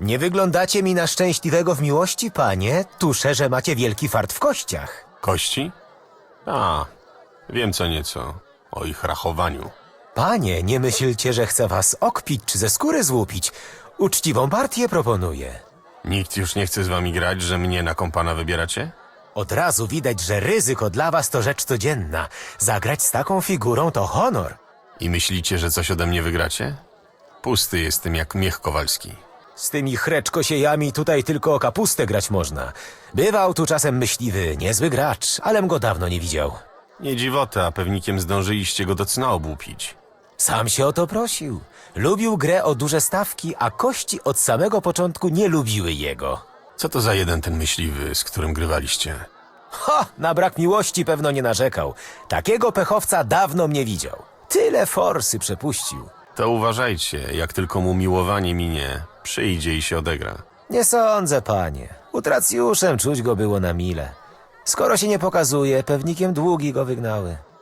Nie wyglądacie mi na szczęśliwego w miłości, panie. Tuszę, że macie wielki fart w kościach. Kości? A, wiem co nieco o ich rachowaniu. Panie, nie myślcie, że chcę was okpić czy ze skóry złupić. Uczciwą partię proponuję. Nikt już nie chce z wami grać, że mnie na kompana wybieracie? Od razu widać, że ryzyko dla was to rzecz codzienna. Zagrać z taką figurą to honor. I myślicie, że coś ode mnie wygracie? Pusty jestem jak miech kowalski. Z tymi chreczkosiejami tutaj tylko o kapustę grać można. Bywał tu czasem myśliwy, niezły gracz, alem go dawno nie widział. Nie dziwota, pewnikiem zdążyliście go do cna obłupić. Sam się o to prosił. Lubił grę o duże stawki, a kości od samego początku nie lubiły jego. Co to za jeden ten myśliwy, z którym grywaliście? Ha! Na brak miłości pewno nie narzekał. Takiego pechowca dawno mnie widział. Tyle forsy przepuścił. To uważajcie, jak tylko mu miłowanie minie, przyjdzie i się odegra. Nie sądzę, panie. Utracjuszem czuć go było na mile. Skoro się nie pokazuje, pewnikiem długi go wygnały.